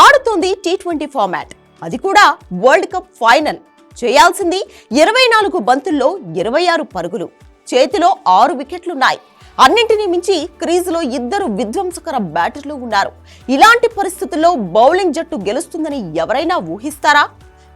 ఆడుతోంది T twenty format అది కూడా world cup final చేయాల్సింది ఇరవై నాలుగు బంతుల్లో ఇరవై ఆరు పరుగులు. చేతిలో ఆరు వికెట్లున్నాయి. అన్నింటినీ మించి క్రీజులో ఇద్దరు విధ్వంసకర బ్యాటర్లు ఉన్నారు. ఇలాంటి పరిస్థితుల్లో బౌలింగ్ జట్టు గెలుస్తుందని ఎవరైనా ఊహిస్తారా?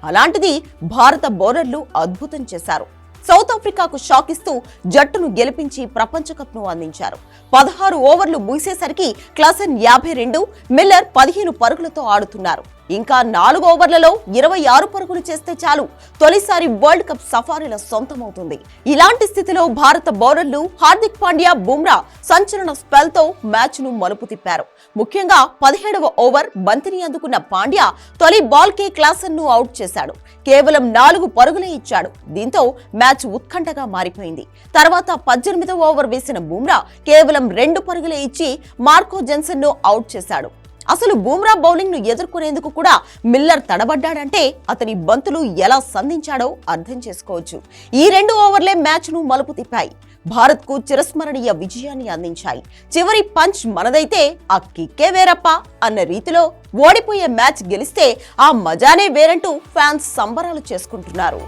అలాంటిది భారత బౌలర్లు అద్భుతం చేశారు. సౌత్ ఆఫ్రికాకు షాక్ ఇస్తూ జట్టును గెలిపించి ప్రపంచ కప్ను అందించారు. పదహారు ఓవర్లు ముగిసేసరికి క్లాసన్ యాభై రెండు మిల్లర్ పదిహేను పరుగులతో ఆడుతున్నారు. ఇంకా నాలుగు ఓవర్లలో ఇరవై ఆరు పరుగులు చేస్తే చాలు. తొలిసారి వరల్డ్ కప్ సఫారీల సొంతమవుతుంది. ఇలాంటి స్థితిలో భారత బౌలర్లు హార్దిక్ పాండ్యా బుమ్రా సంచలన స్పెల్తో మ్యాచ్ను మ్యాచ్ను మలుపు తిప్పారు. ముఖ్యంగా పదిహేడవ ఓవర్ బంతిని అందుకున్న పాండ్యా తొలి బాల్ కే క్లాసన్ను అవుట్ చేశాడు. కేవలం నాలుగు పరుగులే ఇచ్చాడు. దీంతో మ్యాచ్ ఉత్కంఠగా మారిపోయింది. తర్వాత పద్దెనిమిదవ ఓవర్ వేసిన బుమ్రా కేవలం రెండు పరుగులే ఇచ్చి మార్కో జెన్సన్ను అవుట్ చేశాడు. అసలు బూమ్రా బౌలింగ్ను ఎదుర్కొనేందుకు కూడా మిల్లర్ తడబడ్డాడంటే అతని బంతులు ఎలా సంధించాడో అర్థం చేసుకోవచ్చు. ఈ రెండు ఓవర్లే మ్యాచ్ను మలుపు తిప్పాయి. భారత్కు చిరస్మరణీయ విజయాన్ని అందించాయి. చివరి పంచ్ మనదైతే ఆ కిక్కే వేరప్ప అన్న రీతిలో ఓడిపోయే మ్యాచ్ గెలిస్తే ఆ మజానే వేరంటూ ఫ్యాన్స్ సంబరాలు చేసుకుంటున్నారు.